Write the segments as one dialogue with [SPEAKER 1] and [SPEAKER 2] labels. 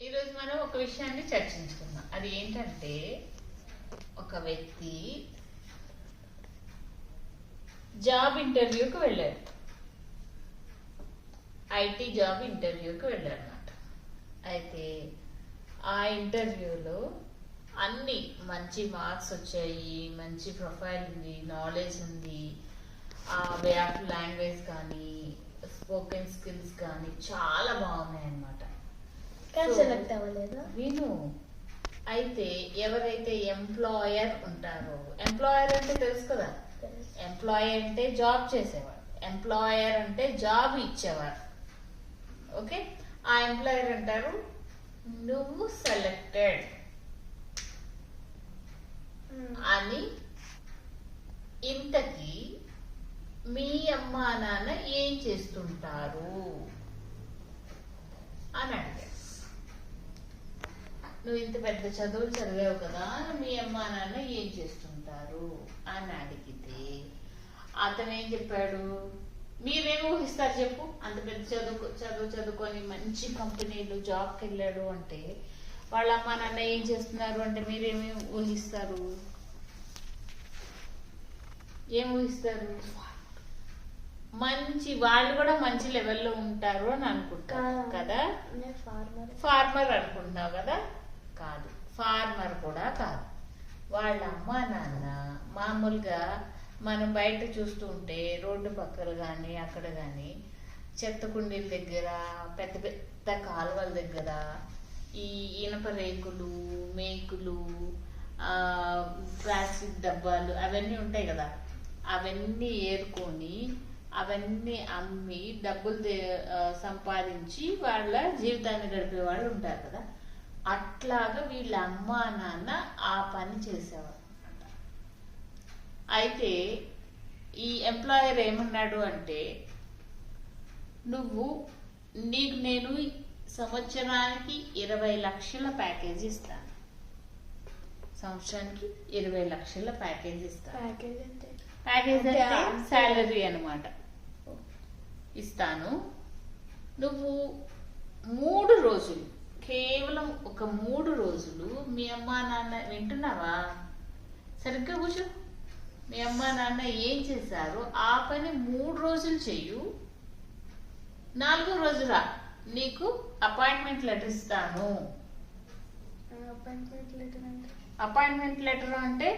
[SPEAKER 1] ఈరోజు మనం ఒక విషయాన్ని చర్చించుకుందాం. అది ఏంటంటే ఒక వ్యక్తి జాబ్ ఇంటర్వ్యూకి వెళ్ళాడు. ఐటీ జాబ్ ఇంటర్వ్యూకి వెళ్ళాడు అనమాట అయితే ఆ ఇంటర్వ్యూలో అన్ని మంచి మార్క్స్ వచ్చాయి మంచి ప్రొఫైల్ ఉంది నాలెడ్జ్ ఉంది. ఆ వే ఆఫ్ లాంగ్వేజ్ కానీ స్పోకెన్ స్కిల్స్ కానీ చాలా బాగున్నాయి అన్నమాట
[SPEAKER 2] అవ్వలేదా
[SPEAKER 1] విను. అయితే ఎవరైతే ఎంప్లాయర్ ఉంటారో ఎంప్లాయర్ అంటే తెలుసు కదా? ఎంప్లాయ్ అంటే జాబ్ చేసేవాడు. ఎంప్లాయర్ అంటే జాబ్ ఇచ్చేవాడు. ఓకే ఆ ఎంప్లాయర్ అంటారు నువ్వు సెలెక్టెడ్ అని ఇంతకీ మీ అమ్మా నాన్న ఏం చేస్తుంటారు? అని అడిగారు. నువ్వు ఇంత పెద్ద చదువులు చదివావు కదా మీ అమ్మా నాన్న ఏం చేస్తుంటారు? అని అడిగితే అతను ఏం చెప్పాడు? మీరేం ఊహిస్తారు చెప్పు. అంత పెద్ద చదువు చదువు చదువుకొని మంచి కంపెనీలు జాబ్కి వెళ్ళాడు అంటే వాళ్ళ అమ్మా నాన్న ఏం చేస్తున్నారు అంటే మీరేమి ఊహిస్తారు? ఏం ఊహిస్తారు? మంచి వాళ్ళు కూడా మంచి లెవెల్లో ఉంటారు అని అనుకుంటారు కదా?
[SPEAKER 2] ఫార్మర్
[SPEAKER 1] అనుకుంటున్నావు కదా? కాదు. ఫార్మర్ కూడా కాదు. వాళ్ళ అమ్మ నాన్న మామూలుగా మనం బయట చూస్తూ ఉంటే రోడ్డు పక్కన కానీ అక్కడ కానీ చెత్త కుండీల దగ్గర పెద్ద పెద్ద కాలువల దగ్గర ఈ ఇనప రేకులు మేకులు ప్లాస్టిక్ డబ్బాలు అవన్నీ ఉంటాయి కదా. అవన్నీ ఏరుకొని అవన్నీ అమ్మి డబ్బులు సంపాదించి వాళ్ళ జీవితాన్ని గడిపే వాళ్ళు ఉంటారు కదా. అట్లాగా వీళ్ళ అమ్మ నాన్న ఆ పని చేసేవారు. అయితే ఈ ఎంప్లాయర్ ఏమన్నాడు అంటే నువ్వు నీకు నేను సంవత్సరానికి ఇరవై లక్షల ప్యాకేజ్ ఇస్తాను. సంవత్సరానికి ఇరవై లక్షల ప్యాకేజ్ ఇస్తాను.
[SPEAKER 2] ప్యాకేజ్ అంటే?
[SPEAKER 1] శాలరీ అనమాట ఇస్తాను. నువ్వు మూడు రోజులు కేవలం ఒక మూడు రోజులు మీ అమ్మా నాన్న వింటున్నావా? సరిగ్గా కూర్చో. మీ అమ్మా నాన్న ఏం చేశారో ఆ పని మూడు రోజులు చెయ్యు. నాలుగో రోజు రా. నీకు అపాయింట్మెంట్ లెటర్ ఇస్తాను.
[SPEAKER 2] అపాయింట్మెంట్ లెటర్ అంటే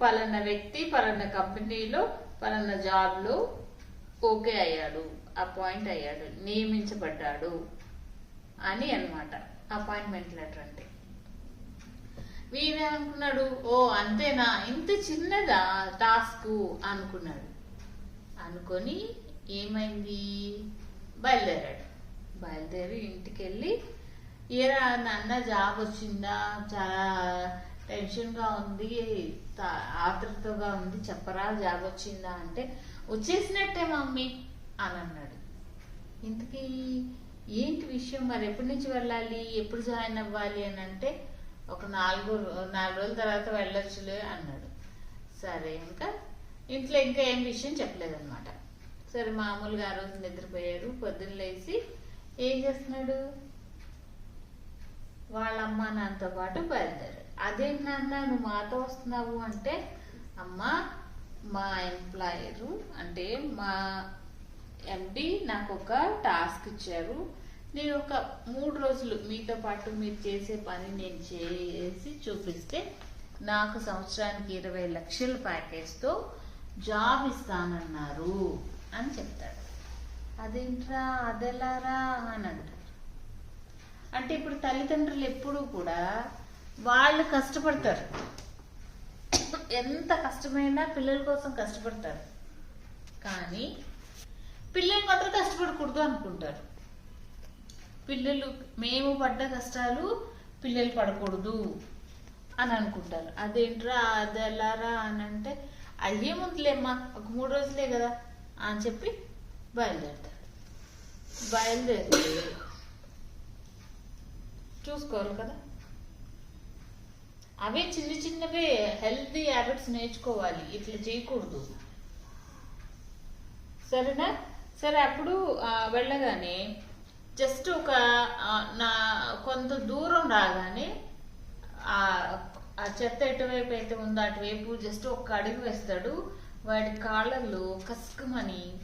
[SPEAKER 1] పలానా వ్యక్తి పలానా కంపెనీలో పలానా జాబ్లో ఓకే అయ్యాడు అపాయింట్ అయ్యాడు నియమించబడ్డాడు అని అన్నమాట. అపాయింట్మెంట్ లెటర్ అంటే. వీడేమనుకున్నాడు? ఓ అంతేనా? ఇంత చిన్నదా టాస్క్? అనుకున్నాడు. అనుకొని ఏమైంది? బయలుదేరాడు. బయలుదేరి ఇంటికి వెళ్ళి ఏరా నాన్న జాబ్ వచ్చిందా? చాలా టెన్షన్గా ఉంది తా- ఆతృతగా ఉంది చెప్పరా జాబ్ వచ్చిందా? అంటే వచ్చేసినట్టే మమ్మీ అని అన్నాడు. ఇంతకీ ఏంటి విషయం? మరి ఎప్పటి నుంచి వెళ్ళాలి? ఎప్పుడు జాయిన్ అవ్వాలి అని అంటే ఒక నాలుగు నాలుగు రోజుల తర్వాత వెళ్ళొచ్చులే అన్నాడు. సరే ఇంకా ఇంట్లో ఇంకా ఏం విషయం చెప్పలేదన్నమాట. సరే మామూలుగా ఆ రోజు నిద్రపోయాడు. పొద్దున్న లేచి ఏం చేస్తున్నాడు? వాళ్ళ అమ్మ నాన్నతో పాటు బయలుదేరాడు. అదేంటి నాన్న నువ్వు మాతో వస్తున్నావు? అంటే అమ్మ మా ఎంప్లాయరు అంటే మా ఎండి నాకు ఒక టాస్క్ ఇచ్చారు. నేను ఒక మూడు రోజులు మీతో పాటు మీరు చేసే పని నేను చేసి చూపిస్తే నాకు సంవత్సరానికి ఇరవై లక్షల ప్యాకేజ్తో జాబ్ ఇస్తానన్నారు అని చెప్తాడు. అదేంట్రా అదెలారా అని అంటారు అంటే ఇప్పుడు తల్లిదండ్రులు ఎప్పుడూ కూడా వాళ్ళు కష్టపడతారు. ఎంత కష్టమైనా పిల్లల కోసం కష్టపడతారు. కానీ పిల్లలు మాత్రం కష్టపడకూడదు అనుకుంటారు. పిల్లలు మేము పడ్డ కష్టాలు పిల్లలు పడకూడదు అని అనుకుంటారు. అదేంట్రా అది ఎలారా అని అంటే అయ్యే ముందులేమ్మా ఒక మూడు రోజులే కదా అని చెప్పి బయలుదేరుతారు. బయలుదేరి చూసుకోవాలి కదా. అవే చిన్న చిన్నవే హెల్తీ హ్యాబిట్స్ నేర్చుకోవాలి. ఇట్లా చేయకూడదు. సరేనా? సరే అప్పుడు వెళ్ళగానే జస్ట్ ఒక నా కొంత దూరం రాగానే ఆ చెత్త ఎటువైపు అయితే ఉందో అటువైపు జస్ట్ ఒక అడుగు వేస్తాడు. వాడి కాళ్ళల్లో కసుకమని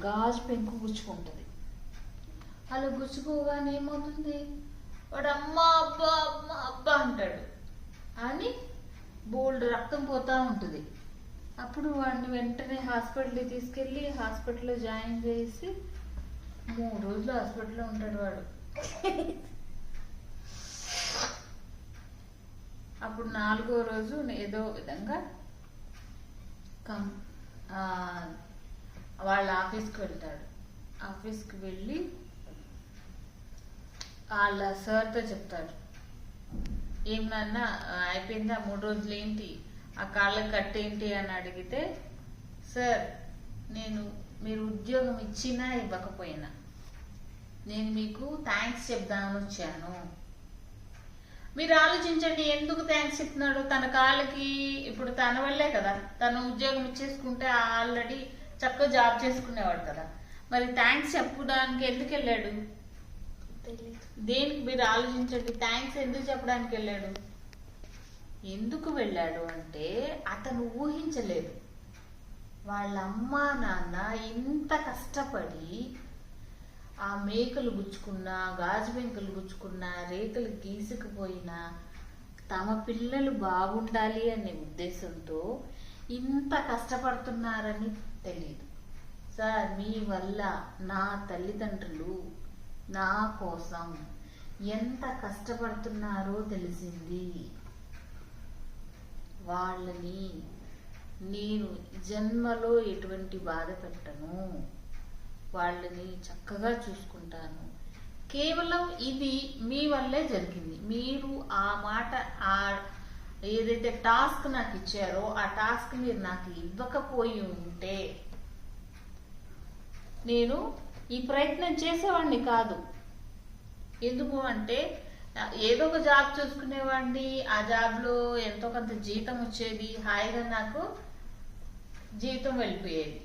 [SPEAKER 1] గాజు పెంకు గుచ్చుకుంటుంది. అలా గుచ్చుకోగానే ఏమవుతుంది? వాడు అమ్మ అబ్బా అమ్మ అబ్బా అంటాడు. అని బోల్డ్ రక్తం పోతా ఉంటుంది. అప్పుడు వాడిని వెంటనే హాస్పిటల్కి తీసుకెళ్ళి హాస్పిటల్లో జాయిన్ చేసి మూడు రోజులు హాస్పిటల్లో ఉంటాడు వాడు. అప్పుడు నాలుగో రోజు ఏదో విధంగా కం వాళ్ళ ఆఫీస్కి వెళ్తాడు. ఆఫీస్కి వెళ్ళి వాళ్ళ సార్తో చెప్తాడు. ఏం నాన్న అయిపోయిందా? మూడు రోజులు ఏంటి? ఆ కాళ్ళ కట్టేంటి అని అడిగితే సార్ నేను మీరు ఉద్యోగం ఇచ్చినా ఇవ్వకపోయినా. నేను మీకు థ్యాంక్స్ చెప్దామని వచ్చాను. మీరు ఆలోచించండి ఎందుకు థ్యాంక్స్ చెప్తున్నాడు? తన కాళ్ళకి ఇప్పుడు తన వల్లే కదా. తను ఉద్యోగం ఇచ్చేసుకుంటే ఆల్రెడీ చక్కగా జాబ్ చేసుకునేవాడు కదా. మరి థ్యాంక్స్ చెప్పడానికి ఎందుకు వెళ్ళాడు? దేనికి మీరు ఆలోచించండి థ్యాంక్స్ ఎందుకు చెప్పడానికి వెళ్ళాడు? ఎందుకు వెళ్ళాడు అంటే అతను ఊహించలేదు. వాళ్ళ అమ్మ నాన్న ఇంత కష్టపడి ఆ మేకలు గుచ్చుకున్నా గాజు బెంకలు గుచ్చుకున్నా రేకులు గీసుకుపోయినా తమ పిల్లలు బాగుండాలి అనే ఉద్దేశంతో ఇంత కష్టపడుతున్నారని తెలియదు సార్ మీ వల్ల నా తల్లిదండ్రులు నా కోసం ఎంత కష్టపడుతున్నారో తెలిసింది. వాళ్ళని నేను జన్మలో ఎటువంటి బాధ పెట్టను. వాళ్ళని చక్కగా చూసుకుంటాను. కేవలం ఇది మీ వల్లే జరిగింది. మీరు ఆ మాట ఆ ఏదైతే టాస్క్ నాకు ఇచ్చారో ఆ టాస్క్ మీరు నాకు ఇవ్వకపోయి ఉంటే నేను ఈ ప్రయత్నం చేసేవాడిని కాదు. ఎందుకు అంటే ఏదో ఒక జాబ్ చూసుకునేవాడిని. ఆ జాబ్లో ఎంతో కొంత జీతం వచ్చేది. హాయిగా నాకు జీతం వెళ్ళిపోయేది.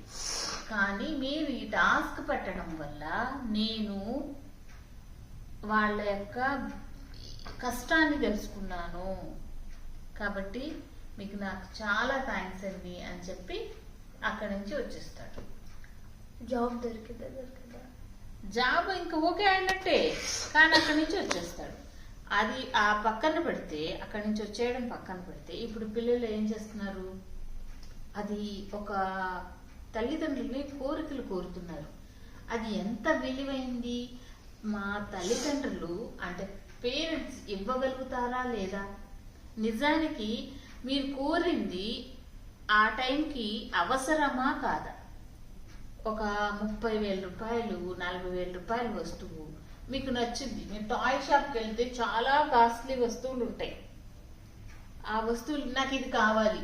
[SPEAKER 1] కానీ మీరు ఈ టాస్క్ పెట్టడం వల్ల నేను వాళ్ళ యొక్క కష్టాన్ని తెలుసుకున్నాను. కాబట్టి మీకు నాకు చాలా థ్యాంక్స్ అండి అని చెప్పి అక్కడి నుంచి వచ్చేస్తాడు.
[SPEAKER 2] జాబ్ దొరికిందా దొరికిందా?
[SPEAKER 1] జాబ్ ఇంకా ఓకే అయినట్టే. కానీ అక్కడి నుంచి వచ్చేస్తాడు. అది ఆ పక్కన పెడితే అక్కడి నుంచి వచ్చేయడం పక్కన పెడితే ఇప్పుడు పిల్లలు ఏం చేస్తున్నారు? అది ఒక తల్లిదండ్రులని కోరికలు కోరుతున్నారు. అది ఎంత విలువైంది? మా తల్లిదండ్రులు అంటే పేరెంట్స్ ఇవ్వగలుగుతారా లేదా? నిజానికి మీరు కోరింది ఆ టైంకి అవసరమా కాదా? ఒక ముప్పై వేల రూపాయలు నలభై వేల రూపాయల వస్తువు మీకు నచ్చింది. నేను టాయ్ షాప్కి వెళ్తే చాలా కాస్ట్లీ వస్తువులు ఉంటాయి. ఆ వస్తువులు నాకు ఇది కావాలి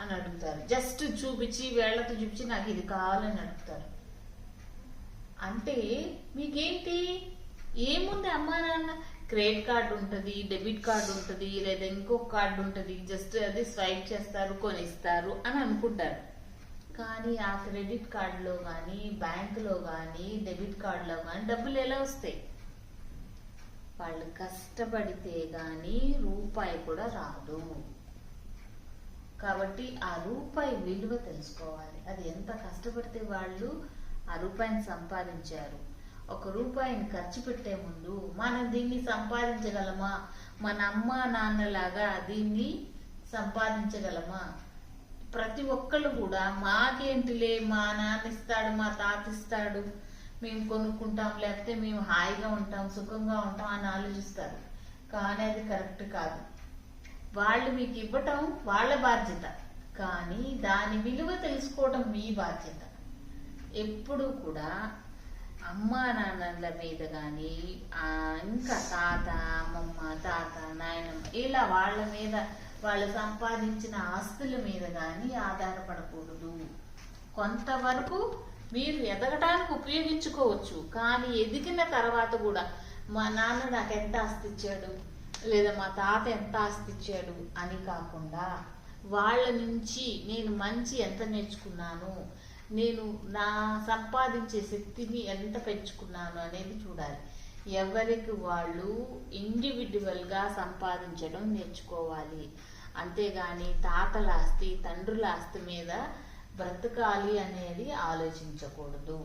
[SPEAKER 1] అని అడుగుతారు. జస్ట్ చూపించి వేళ్ళతో చూపించి నాకు ఇది కావాలని అడుగుతారు. అంటే మీకేంటి? ఏముంది అమ్మా నాన్న? క్రెడిట్ కార్డు ఉంటుంది డెబిట్ కార్డు ఉంటుంది లేదా ఇంకొక కార్డు ఉంటుంది. జస్ట్ అది స్వైప్ చేస్తారు కొనిస్తారు అని అనుకుంటారు. కానీ ఆ క్రెడిట్ కార్డులో కానీ బ్యాంకులో కానీ డెబిట్ కార్డులో కానీ డబ్బులు ఎలా వస్తాయి? వాళ్ళు కష్టపడితే కానీ రూపాయి కూడా రాదు. కాబట్టి ఆ రూపాయి విలువ తెలుసుకోవాలి. అది ఎంత కష్టపడితే వాళ్ళు ఆ రూపాయిని సంపాదించారు. ఒక రూపాయిని ఖర్చు పెట్టే ముందు మనం దీన్ని సంపాదించగలమా? మన అమ్మ నాన్నలాగా దీన్ని సంపాదించగలమా? ప్రతి ఒక్కళ్ళు కూడా మాకేంటిలే మా నాన్న ఇస్తాడు మా తాత ఇస్తాడు మేము కొనుక్కుంటాం లేకపోతే మేము హాయిగా ఉంటాం సుఖంగా ఉంటాం అని ఆలోచిస్తారు. కానీ అది కరెక్ట్ కాదు. వాళ్ళు మీకు ఇవ్వటం వాళ్ళ బాధ్యత. కానీ దాని విలువ తెలుసుకోవటం మీ బాధ్యత. ఎప్పుడు కూడా అమ్మా నాన్నల మీద కానీ ఇంకా తాత అమ్మమ్మ తాత నాయనమ్మ ఇలా వాళ్ళ మీద వాళ్ళు సంపాదించిన ఆస్తుల మీద కానీ ఆధారపడకూడదు. కొంతవరకు మీరు ఎదగటానికి ఉపయోగించుకోవచ్చు కానీ ఎదిగిన తర్వాత కూడా మా నాన్న నాకు ఎంత ఆస్తి ఇచ్చాడు లేదా మా తాత ఎంత ఆస్తి ఇచ్చాడు అని కాకుండా వాళ్ళ నుంచి నేను మంచి ఎంత నేర్చుకున్నాను? నేను నా సంపాదించే శక్తిని ఎంత పెంచుకున్నాను? అనేది చూడాలి. ఎవరికి వాళ్ళు ఇండివిజువల్గా సంపాదించడం నేర్చుకోవాలి. అంతేగాని తాతల ఆస్తి తండ్రుల ఆస్తి మీద బ్రతకాలి అనేది ఆలోచించకూడదు.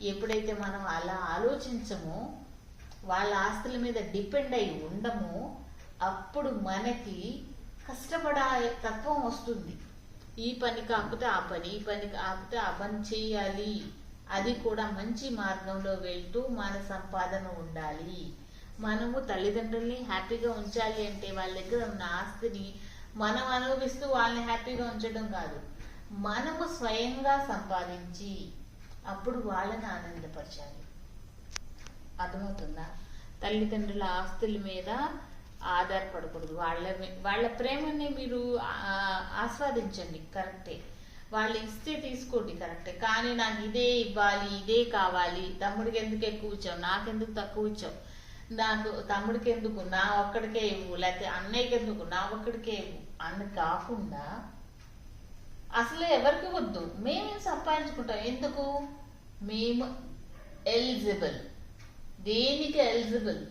[SPEAKER 1] ఎప్పుడైతే మనం అలా ఆలోచించమో వాళ్ళ ఆస్తుల మీద డిపెండ్ అయి ఉండము అప్పుడు మనకి కష్టపడే తత్వం వస్తుంది. ఈ పని కాకపోతే ఆ పని ఈ పని కాకపోతే ఆ పని చేయాలి. అది కూడా మంచి మార్గంలో వెళ్తూ మన సంపాదన ఉండాలి. మనము తల్లిదండ్రుల్ని హ్యాపీగా ఉంచాలి అంటే వాళ్ళ దగ్గర ఉన్న ఆస్తిని మనం అనుభవిస్తూ వాళ్ళని హ్యాపీగా ఉంచడం కాదు. మనము స్వయంగా సంపాదించి అప్పుడు వాళ్ళని ఆనందపరచాలి. అర్థమవుతుందా? తల్లిదండ్రుల ఆస్తుల మీద ఆధారపడకూడదు. వాళ్ళ మీ- వాళ్ళ ప్రేమని మీరు ఆస్వాదించండి. కరెక్టే. వాళ్ళు ఇస్తే తీసుకోండి కరెక్టే. కానీ నాకు ఇదే ఇవ్వాలి ఇదే కావాలి. తమ్ముడికి ఎందుకు ఎక్కువ ఇచ్చావు? నాకెందుకు తక్కువ ఇచ్చావు? నాకు తమ్ముడికి ఎందుకు? నా ఒక్కడికే ఇవ్వు. లేకపోతే అన్నయ్యకి ఎందుకు? నా ఒక్కడికే ఇవ్వు. అని కాకుండా అసలు ఎవరికి వద్దు. మేము సంపాదించుకుంటాం? ఎందుకు? మేము ఎలిజిబుల్ దేనికి ఎలిజిబుల్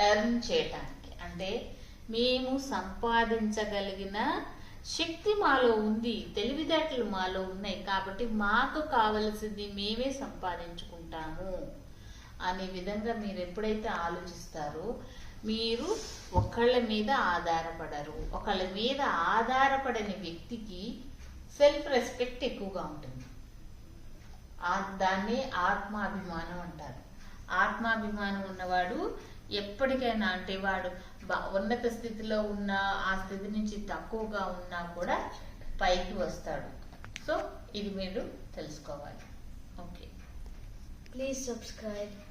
[SPEAKER 1] ఎర్న్ చేయటానికి. అంటే మేము సంపాదించగలిగిన శక్తి మాలో ఉంది తెలివితేటలు మాలో ఉన్నాయి కాబట్టి మాకు కావలసింది మేమే సంపాదించుకుంటాము అనే విధంగా మీరు ఎప్పుడైతే ఆలోచిస్తారో మీరు ఒకళ్ళ మీద ఆధారపడరు. ఒకళ్ళ మీద ఆధారపడని వ్యక్తికి సెల్ఫ్ రెస్పెక్ట్ ఎక్కువగా ఉంటుంది. ఆ- దాన్ని ఆత్మాభిమానం అంటారు. ఆత్మాభిమానం ఉన్నవాడు ఎప్పటికైనా అంటే వాడు ఉన్నత స్థితిలో ఉన్న ఆ స్థితి నుంచి తక్కువగా ఉన్నా కూడా పైకి వస్తాడు. సో ఇది మీరు తెలుసుకోవాలి. ఓకే.
[SPEAKER 2] Please subscribe